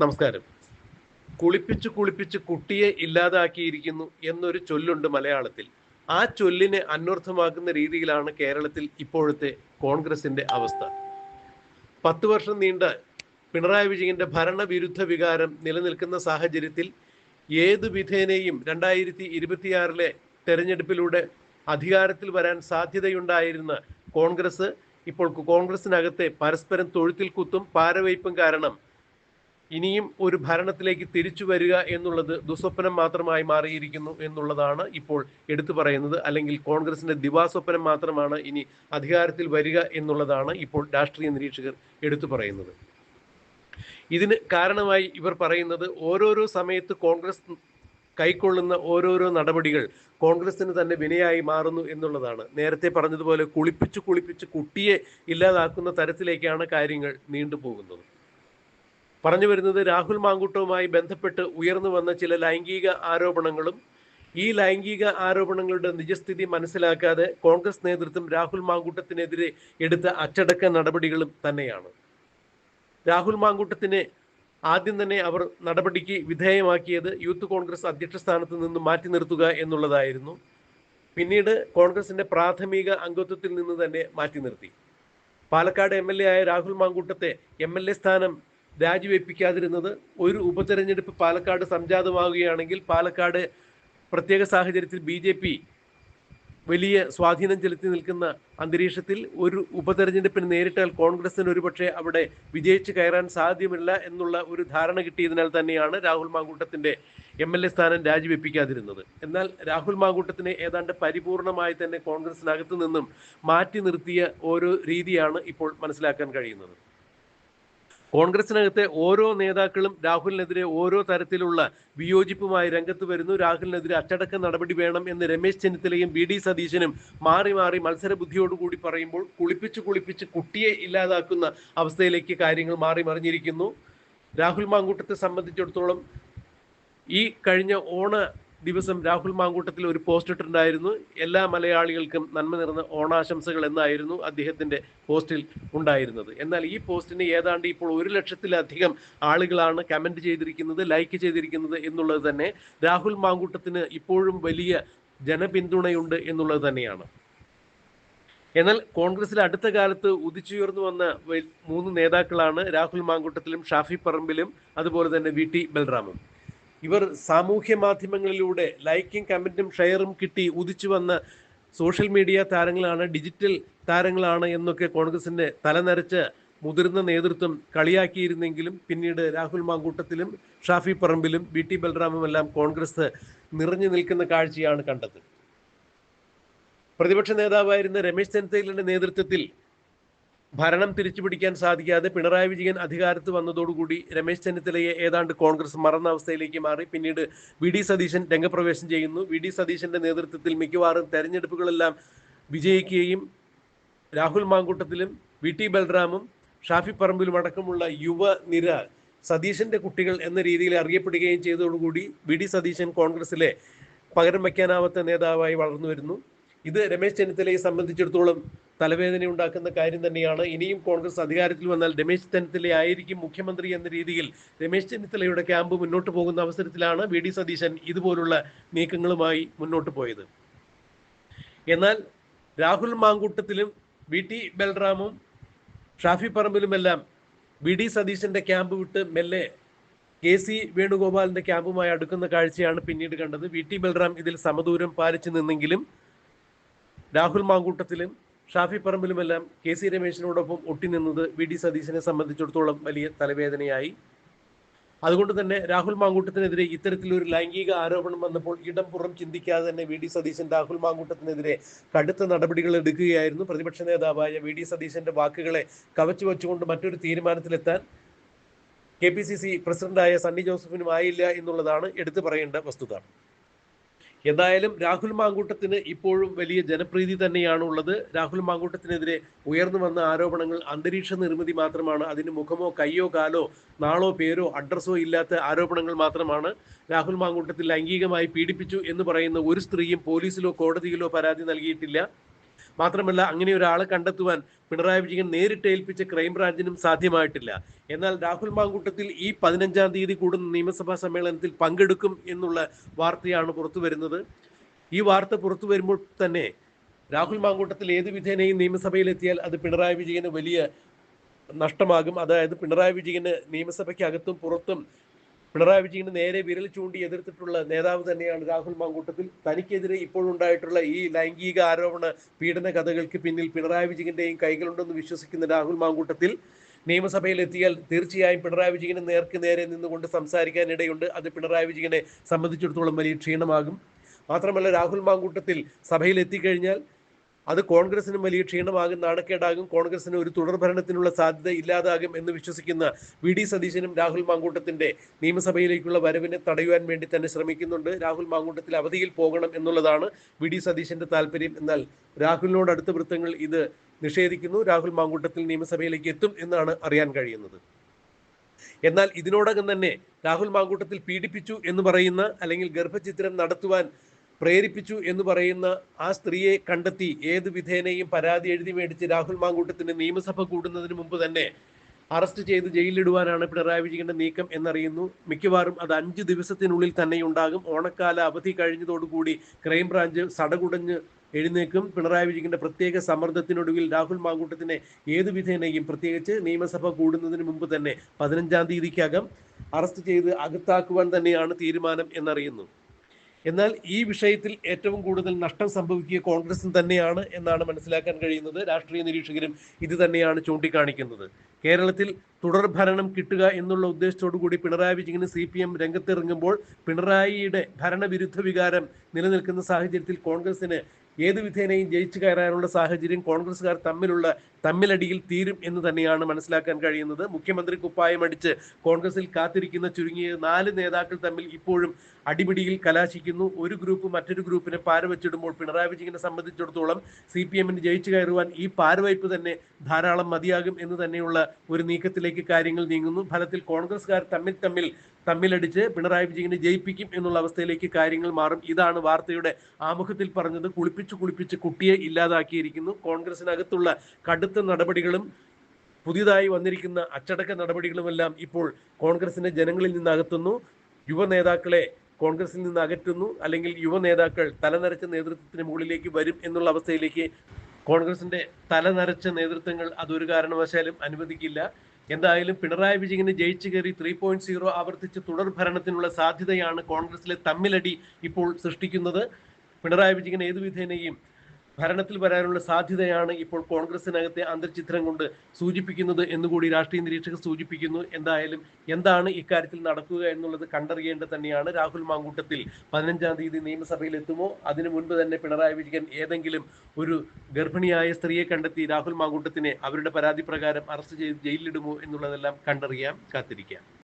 നമസ്കാരം. കുളിപ്പിച്ച് കുളിപ്പിച്ച് കുട്ടിയെ ഇല്ലാതാക്കിയിരിക്കുന്നു എന്നൊരു ചൊല്ലുണ്ട് മലയാളത്തിൽ. ആ ചൊല്ലിനെ അന്വർത്ഥമാക്കുന്ന രീതിയിലാണ് കേരളത്തിൽ ഇപ്പോഴത്തെ കോൺഗ്രസിന്റെ അവസ്ഥ. പത്ത് വർഷം നീണ്ട പിണറായി വിജയന്റെ ഭരണവിരുദ്ധ വികാരം നിലനിൽക്കുന്ന സാഹചര്യത്തിൽ ഏത് വിധേനയും രണ്ടായിരത്തി ഇരുപത്തിയാറിലെ തെരഞ്ഞെടുപ്പിലൂടെ അധികാരത്തിൽ വരാൻ സാധ്യതയുണ്ടായിരുന്ന കോൺഗ്രസ് ഇപ്പോൾ കോൺഗ്രസിനകത്തെ പരസ്പരം തൊഴുത്തിൽ കുത്തും പാരവയ്പും കാരണം ഇനിയും ഒരു ഭരണത്തിലേക്ക് തിരിച്ചു വരിക എന്നുള്ളത് ദുസ്വപ്നം മാത്രമായി മാറിയിരിക്കുന്നു എന്നുള്ളതാണ് ഇപ്പോൾ എടുത്തു പറയുന്നത്. അല്ലെങ്കിൽ കോൺഗ്രസിന്റെ ദിവാസ്വപ്നം മാത്രമാണ് ഇനി അധികാരത്തിൽ വരിക എന്നുള്ളതാണ് ഇപ്പോൾ രാഷ്ട്രീയ നിരീക്ഷകർ എടുത്തു പറയുന്നത്. ഇതിന് കാരണമായി ഇവർ പറയുന്നത് ഓരോരോ സമയത്ത് കോൺഗ്രസ് കൈക്കൊള്ളുന്ന ഓരോരോ നടപടികൾ കോൺഗ്രസിന് തന്നെ വിനയായി മാറുന്നു എന്നുള്ളതാണ്. നേരത്തെ പറഞ്ഞതുപോലെ കുളിപ്പിച്ച് കുളിപ്പിച്ച് കുട്ടിയെ ഇല്ലാതാക്കുന്ന തരത്തിലേക്കാണ് കാര്യങ്ങൾ നീണ്ടുപോകുന്നത്. പറഞ്ഞു വരുന്നത് രാഹുൽ മാങ്കൂട്ടവുമായി ബന്ധപ്പെട്ട് ഉയർന്നു വന്ന ചില ലൈംഗിക ആരോപണങ്ങളും ഈ ലൈംഗിക ആരോപണങ്ങളുടെ നിജസ്ഥിതി മനസ്സിലാക്കാതെ കോൺഗ്രസ് നേതൃത്വം രാഹുൽ മാങ്കൂട്ടത്തിനെതിരെ എടുത്ത അച്ചടക്ക നടപടികളും തന്നെയാണ്. രാഹുൽ മാങ്കൂട്ടത്തിനെ ആദ്യം തന്നെ അവർ നടപടിക്ക് വിധേയമാക്കിയത് യൂത്ത് കോൺഗ്രസ് അധ്യക്ഷ സ്ഥാനത്ത് നിന്ന് മാറ്റി നിർത്തുക എന്നുള്ളതായിരുന്നു. പിന്നീട് കോൺഗ്രസിന്റെ പ്രാഥമിക അംഗത്വത്തിൽ നിന്ന് തന്നെ മാറ്റി നിർത്തി. പാലക്കാട് എം എൽ എ ആയ രാഹുൽ മാങ്കൂട്ടത്തെ എം എൽ എ സ്ഥാനം രാജിവെപ്പിക്കാതിരുന്നത് ഒരു ഉപതെരഞ്ഞെടുപ്പ് പാലക്കാട് സംജാതമാവുകയാണെങ്കിൽ പാലക്കാട് പ്രത്യേക സാഹചര്യത്തിൽ ബി ജെ പി വലിയ സ്വാധീനം ചെലുത്തി നിൽക്കുന്ന അന്തരീക്ഷത്തിൽ ഒരു ഉപതെരഞ്ഞെടുപ്പിന് നേരിട്ടാൽ കോൺഗ്രസിന് ഒരുപക്ഷെ അവിടെ വിജയിച്ചു കയറാൻ സാധ്യമല്ല എന്നുള്ള ഒരു ധാരണ കിട്ടിയതിനാൽ തന്നെയാണ് രാഹുൽ മാങ്കൂട്ടത്തിന്റെ എം എൽ എ സ്ഥാനം രാജിവെപ്പിക്കാതിരുന്നത്. എന്നാൽ രാഹുൽ മാങ്കൂട്ടത്തിനെ ഏതാണ്ട് പരിപൂർണമായി തന്നെ കോൺഗ്രസിനകത്തു നിന്നും മാറ്റി നിർത്തിയ ഓരോ രീതിയാണ് ഇപ്പോൾ മനസ്സിലാക്കാൻ കഴിയുന്നത്. കോൺഗ്രസിനകത്തെ ഓരോ നേതാക്കളും രാഹുലിനെതിരെ ഓരോ തരത്തിലുള്ള വിയോജിപ്പുമായി രംഗത്ത് വരുന്നു. രാഹുലിനെതിരെ അച്ചടക്ക നടപടി വേണം എന്ന് രമേശ് ചെന്നിത്തലയും വി ഡി സതീശനും മാറി മാറി മത്സര ബുദ്ധിയോടുകൂടി പറയുമ്പോൾ കുളിപ്പിച്ച് കുളിപ്പിച്ച് കുട്ടിയെ ഇല്ലാതാക്കുന്ന അവസ്ഥയിലേക്ക് കാര്യങ്ങൾ മാറി മറിഞ്ഞിരിക്കുന്നു. രാഹുൽ മാങ്കൂട്ടത്തെ സംബന്ധിച്ചിടത്തോളം ഈ കഴിഞ്ഞ ഓണ ദിവസം രാഹുൽ മാങ്കൂട്ടത്തിൽ ഒരു പോസ്റ്റ് ഇട്ടിട്ടുണ്ടായിരുന്നു. എല്ലാ മലയാളികൾക്കും നന്മ നിറഞ്ഞ ഓണാശംസകൾ എന്നായിരുന്നു അദ്ദേഹത്തിന്റെ പോസ്റ്റിൽ ഉണ്ടായിരുന്നത്. എന്നാൽ ഈ പോസ്റ്റിന് ഏതാണ്ട് ഇപ്പോൾ ഒരു ലക്ഷത്തിലധികം ആളുകളാണ് കമന്റ് ചെയ്തിരിക്കുന്നത് ലൈക്ക് ചെയ്തിരിക്കുന്നത് എന്നുള്ളത് തന്നെ രാഹുൽ മാങ്കൂട്ടത്തിന് ഇപ്പോഴും വലിയ ജനപിന്തുണയുണ്ട് എന്നുള്ളത് തന്നെയാണ്. എന്നാൽ കോൺഗ്രസിൽ അടുത്ത കാലത്ത് ഉദിച്ചുയർന്നു വന്ന മൂന്ന് നേതാക്കളാണ് രാഹുൽ മാങ്കൂട്ടത്തിലും ഷാഫി പറമ്പിലും അതുപോലെ തന്നെ വി ടി ബൽറാമും. ഇവർ സാമൂഹ്യ മാധ്യമങ്ങളിലൂടെ ലൈക്കും കമന്റും ഷെയറും കിട്ടി ഉദിച്ചു വന്ന സോഷ്യൽ മീഡിയ താരങ്ങളാണ് ഡിജിറ്റൽ താരങ്ങളാണ് എന്നൊക്കെ കോൺഗ്രസിന്റെ തലനരച്ച് മുതിർന്ന നേതൃത്വം കളിയാക്കിയിരുന്നെങ്കിലും പിന്നീട് രാഹുൽ മാങ്കൂട്ടത്തിലും ഷാഫി പറമ്പിലും വി ടി ബൽറാമും എല്ലാം കോൺഗ്രസ് നിറഞ്ഞു നിൽക്കുന്ന കാഴ്ചയാണ് കണ്ടത്. പ്രതിപക്ഷ നേതാവായിരുന്ന രമേശ് ചെന്നിത്തലയുടെ നേതൃത്വത്തിൽ ഭരണം തിരിച്ചുപിടിക്കാൻ സാധിക്കാതെ പിണറായി വിജയൻ അധികാരത്ത് വന്നതോടുകൂടി രമേശ് ചെന്നിത്തലയെ ഏതാണ്ട് കോൺഗ്രസ് മറന്ന അവസ്ഥയിലേക്ക് മാറി. പിന്നീട് വി ഡി സതീശൻ രംഗപ്രവേശം ചെയ്യുന്നു. വി ഡി സതീശന്റെ നേതൃത്വത്തിൽ മിക്കവാറും തെരഞ്ഞെടുപ്പുകളെല്ലാം വിജയിക്കുകയും രാഹുൽ മാങ്കൂട്ടത്തിലും വി ടി ബൽറാമും ഷാഫി പറമ്പിലും അടക്കമുള്ള യുവനിര സതീശന്റെ കുട്ടികൾ എന്ന രീതിയിൽ അറിയപ്പെടുകയും ചെയ്തതോടുകൂടി വി ഡി സതീശൻ കോൺഗ്രസിലെ പകരം വയ്ക്കാനാവാത്ത നേതാവായി വളർന്നു വരുന്നു. ഇത് രമേശ് ചെന്നിത്തലയെ സംബന്ധിച്ചിടത്തോളം തലവേദന ഉണ്ടാക്കുന്ന കാര്യം തന്നെയാണ്. ഇനിയും കോൺഗ്രസ് അധികാരത്തിൽ വന്നാൽ രമേശ് ചെന്നിത്തല ആയിരിക്കും മുഖ്യമന്ത്രി എന്ന രീതിയിൽ രമേശ് ചെന്നിത്തലയുടെ ക്യാമ്പ് മുന്നോട്ട് പോകുന്ന അവസരത്തിലാണ് വി ഡി സതീശൻ ഇതുപോലുള്ള നീക്കങ്ങളുമായി മുന്നോട്ട് പോയത്. എന്നാൽ രാഹുൽ മാങ്കൂട്ടത്തിലും വി ടി ബൽറാമും ഷാഫി പറമ്പിലുമെല്ലാം വി ഡി സതീശന്റെ ക്യാമ്പ് വിട്ട് മെല്ലെ കെ സി വേണുഗോപാലിന്റെ ക്യാമ്പുമായി അടുക്കുന്ന കാഴ്ചയാണ് പിന്നീട് കണ്ടത്. വി ടി ബൽറാം ഇതിൽ സമദൂരം പാലിച്ചു നിന്നെങ്കിലും രാഹുൽ മാങ്കൂട്ടത്തിലും ഷാഫി പറമ്പിലുമെല്ലാം കെ സി രമേശിനോടൊപ്പം ഒട്ടിനിന്നത് വി ഡി സതീശനെ സംബന്ധിച്ചിടത്തോളം വലിയ തലവേദനയായി. അതുകൊണ്ട് തന്നെ രാഹുൽ മാങ്കൂട്ടത്തിനെതിരെ ഇത്തരത്തിലൊരു ലൈംഗിക ആരോപണം വന്നപ്പോൾ ഇടം പുറം ചിന്തിക്കാതെ തന്നെ വി ഡി സതീശൻ രാഹുൽ മാങ്കൂട്ടത്തിനെതിരെ കടുത്ത നടപടികൾ എടുക്കുകയായിരുന്നു. പ്രതിപക്ഷ നേതാവായ വി ഡി സതീശന്റെ വാക്കുകളെ കവച്ചു വെച്ചുകൊണ്ട് മറ്റൊരു തീരുമാനത്തിലെത്താൻ കെ പി സി സി പ്രസിഡന്റായ സണ്ണി ജോസഫിനും ആയില്ല എന്നുള്ളതാണ് എടുത്തു പറയേണ്ട വസ്തുത. എന്തായാലും രാഹുൽ മാങ്കൂട്ടത്തിന് ഇപ്പോഴും വലിയ ജനപ്രീതി തന്നെയാണ് ഉള്ളത് രാഹുൽ മാങ്കൂട്ടത്തിനെതിരെ ഉയർന്നു വന്ന ആരോപണങ്ങൾ അന്തരീക്ഷ നിർമ്മിതി മാത്രമാണ്. അതിന് മുഖമോ കയ്യോ കാലോ നാളോ പേരോ അഡ്രസ്സോ ഇല്ലാത്ത ആരോപണങ്ങൾ മാത്രമാണ് രാഹുൽ മാങ്കൂട്ടത്തിൽ ലൈംഗികമായി പീഡിപ്പിച്ചു എന്ന് പറയുന്ന ഒരു സ്ത്രീയും പോലീസിലോ കോടതിയിലോ പരാതി നൽകിയിട്ടില്ല. മാത്രമല്ല അങ്ങനെ ഒരാളെ കണ്ടെത്തുവാൻ പിണറായി വിജയൻ നേരിട്ട് ഏൽപ്പിച്ച ക്രൈംബ്രാഞ്ചിനും സാധ്യമായിട്ടില്ല. എന്നാൽ രാഹുൽ മാങ്കൂട്ടത്തിൽ ഈ പതിനഞ്ചാം തീയതി കൂടുന്ന നിയമസഭാ സമ്മേളനത്തിൽ പങ്കെടുക്കും എന്നുള്ള വാർത്തയാണ് പുറത്തു വരുന്നത്. ഈ വാർത്ത പുറത്തു വരുമ്പോൾ തന്നെ രാഹുൽ മാങ്കൂട്ടത്തിൽ ഏത് വിധേനയും നിയമസഭയിലെത്തിയാൽ അത് പിണറായി വിജയന് വലിയ നഷ്ടമാകും. അതായത് പിണറായി വിജയന് നിയമസഭയ്ക്ക് അകത്തും പുറത്തും പിണറായി വിജയന് നേരെ വിരൽ ചൂണ്ടി എതിർത്തിട്ടുള്ള നേതാവ് തന്നെയാണ് രാഹുൽ മാങ്കൂട്ടത്തിൽ. തനിക്കെതിരെ ഇപ്പോഴുണ്ടായിട്ടുള്ള ഈ ലൈംഗിക ആരോപണ പീഡന കഥകൾക്ക് പിന്നിൽ പിണറായി വിജയന്റെയും കൈകളുണ്ടെന്ന് വിശ്വസിക്കുന്ന രാഹുൽ മാങ്കൂട്ടത്തിൽ നിയമസഭയിൽ എത്തിയാൽ തീർച്ചയായും പിണറായി വിജയന് നേർക്ക് നേരെ നിന്നുകൊണ്ട് സംസാരിക്കാനിടയുണ്ട്. അത് പിണറായി വിജയനെ സംബന്ധിച്ചിടത്തോളം വലിയ ക്ഷീണമാകും. മാത്രമല്ല രാഹുൽ മാങ്കൂട്ടത്തിൽ സഭയിൽ എത്തിക്കഴിഞ്ഞാൽ അത് കോൺഗ്രസിനും വലിയ ക്ഷീണമാകും നാണക്കേടാകും കോൺഗ്രസിന് ഒരു തുടർ തുടർഭരണത്തിനുള്ള സാധ്യത ഇല്ലാതാകും എന്ന് വിശ്വസിക്കുന്ന വി ഡി സതീശനും രാഹുൽ മാങ്കൂട്ടത്തിന്റെ നിയമസഭയിലേക്കുള്ള വരവിനെ തടയുവാൻ വേണ്ടി തന്നെ ശ്രമിക്കുന്നുണ്ട്. രാഹുൽ മാങ്കൂട്ടത്തിൽ അവധിയിൽ പോകണം എന്നുള്ളതാണ് വി ഡി സതീശന്റെ താല്പര്യം. എന്നാൽ രാഹുലിനോട് അടുത്ത വൃത്തങ്ങൾ ഇത് നിഷേധിക്കുന്നു. രാഹുൽ മാങ്കൂട്ടത്തിൽ നിയമസഭയിലേക്ക് എത്തും എന്നാണ് അറിയാൻ കഴിയുന്നത്. എന്നാൽ ഇതിനോടകം തന്നെ രാഹുൽ മാങ്കൂട്ടത്തിൽ പീഡിപ്പിച്ചു എന്ന് പറയുന്ന അല്ലെങ്കിൽ ഗർഭചിത്രം നടത്തുവാൻ പ്രേരിപ്പിച്ചു എന്ന് പറയുന്ന ആ സ്ത്രീയെ കണ്ടെത്തി ഏത് വിധേനയും പരാതി എഴുതി മേടിച്ച് രാഹുൽ മാങ്കൂട്ടത്തിന് നിയമസഭ കൂടുന്നതിന് മുമ്പ് തന്നെ അറസ്റ്റ് ചെയ്ത് ജയിലിലിടുവാനാണ് പിണറായി വിജയന്റെ നീക്കം എന്നറിയുന്നു. മിക്കവാറും അത് അഞ്ച് ദിവസത്തിനുള്ളിൽ തന്നെ ഉണ്ടാകും ഓണക്കാല അവധി കഴിഞ്ഞതോടുകൂടി ക്രൈംബ്രാഞ്ച് സടകുടഞ്ഞ് എഴുന്നേക്കും പിണറായി വിജയന്റെ പ്രത്യേക സമ്മർദ്ദത്തിനൊടുവിൽ രാഹുൽ മാങ്കൂട്ടത്തിനെ ഏത് വിധേനയും പ്രത്യേകിച്ച് നിയമസഭ കൂടുന്നതിന് മുമ്പ് തന്നെ പതിനഞ്ചാം തീയതിക്കകം അറസ്റ്റ് ചെയ്ത് അകത്താക്കുവാൻ തന്നെയാണ് തീരുമാനം എന്നറിയുന്നു. എന്നാൽ ഈ വിഷയത്തിൽ ഏറ്റവും കൂടുതൽ നഷ്ടം സംഭവിക്കുക കോൺഗ്രസിന് തന്നെയാണ് എന്നാണ് മനസ്സിലാക്കാൻ കഴിയുന്നത്. രാഷ്ട്രീയ നിരീക്ഷകരും ഇത് തന്നെയാണ് ചൂണ്ടിക്കാണിക്കുന്നത്. കേരളത്തിൽ തുടർ ഭരണം കിട്ടുക എന്നുള്ള ഉദ്ദേശത്തോടു കൂടി പിണറായി വിജയന് സി പി എം രംഗത്തിറങ്ങുമ്പോൾ പിണറായിയുടെ ഭരണവിരുദ്ധ വികാരം നിലനിൽക്കുന്ന സാഹചര്യത്തിൽ കോൺഗ്രസിന് ഏത് വിധേനയും ജയിച്ചു കയറാനുള്ള സാഹചര്യം കോൺഗ്രസ്സുകാർ തമ്മിലുള്ള തമ്മിലടിയിൽ തീരും എന്ന് തന്നെയാണ് മനസ്സിലാക്കാൻ കഴിയുന്നത്. മുഖ്യമന്ത്രി കുപ്പായം അടിച്ച് കോൺഗ്രസിൽ കാത്തിരിക്കുന്ന ചുരുങ്ങിയ നാല് നേതാക്കൾ തമ്മിൽ ഇപ്പോഴും അടിപിടിയിൽ കലാശിക്കുന്നു. ഒരു ഗ്രൂപ്പ് മറ്റൊരു ഗ്രൂപ്പിനെ പാരവച്ചിടുമ്പോൾ പിണറായി വിജയനെ സംബന്ധിച്ചിടത്തോളം സി പി എമ്മിന് ജയിച്ചു കയറുവാൻ ഈ പാരവയ്പ് തന്നെ ധാരാളം മതിയാകും എന്ന് തന്നെയുള്ള ഒരു നീക്കത്തിലേക്ക് കാര്യങ്ങൾ നീങ്ങുന്നു. ഫലത്തിൽ കോൺഗ്രസ്സുകാർ തമ്മിൽ തമ്മിൽ തമ്മിലടിച്ച് പിണറായി വിജയനെ ജയിപ്പിക്കും എന്നുള്ള അവസ്ഥയിലേക്ക് കാര്യങ്ങൾ മാറും. ഇതാണ് വാർത്തയുടെ ആമുഖത്തിൽ പറഞ്ഞത്. കുളിപ്പിച്ച് കുളിപ്പിച്ച് കുട്ടിയെ ഇല്ലാതാക്കിയിരിക്കുന്നു. കോൺഗ്രസിനകത്തുള്ള കടുത്ത നടപടികളും പുതിയതായി വന്നിരിക്കുന്ന അച്ചടക്ക നടപടികളുമെല്ലാം ഇപ്പോൾ കോൺഗ്രസിനെ ജനങ്ങളിൽ നിന്ന് അകത്തുന്നു യുവ നേതാക്കളെ കോൺഗ്രസിൽ നിന്ന് അകറ്റുന്നു അല്ലെങ്കിൽ യുവ നേതാക്കൾ തലനരച്ച നേതൃത്വത്തിന് മുകളിലേക്ക് വരും എന്നുള്ള അവസ്ഥയിലേക്ക് കോൺഗ്രസിന്റെ തലനരച്ച നേതൃത്വങ്ങൾ അതൊരു കാരണവശാലും അനുവദിക്കില്ല. എന്തായാലും പിണറായി വിജയന് ജയിച്ചു കയറി ത്രീ പോയിന്റ് സീറോ ആവർത്തിച്ച് തുടർ ഭരണത്തിനുള്ള സാധ്യതയാണ് കോൺഗ്രസിലെ തമ്മിലടി ഇപ്പോൾ സൃഷ്ടിക്കുന്നത്. പിണറായി വിജയൻ ഏതു വിധേനയും ഭരണത്തിൽ വരാനുള്ള സാധ്യതയാണ് ഇപ്പോൾ കോൺഗ്രസിനകത്തെ അന്തർചിത്രം കൊണ്ട് സൂചിപ്പിക്കുന്നത് എന്നുകൂടി രാഷ്ട്രീയ നിരീക്ഷകർ സൂചിപ്പിക്കുന്നു. എന്തായാലും എന്താണ് ഇക്കാര്യത്തിൽ നടക്കുക എന്നുള്ളത് കണ്ടറിയേണ്ടത് തന്നെയാണ്. രാഹുൽ മാങ്കൂട്ടത്തിൽ പതിനഞ്ചാം തീയതി നിയമസഭയിൽ എത്തുമോ? അതിനു മുൻപ് തന്നെ പിണറായി വിജയൻ ഏതെങ്കിലും ഒരു ഗർഭിണിയായ സ്ത്രീയെ കണ്ടെത്തി രാഹുൽ മാങ്കൂട്ടത്തിനെ അവരുടെ പരാതി പ്രകാരം അറസ്റ്റ് ചെയ്ത് ജയിലിലിടുമോ എന്നുള്ളതെല്ലാം കണ്ടറിയാം. കാത്തിരിക്കാം.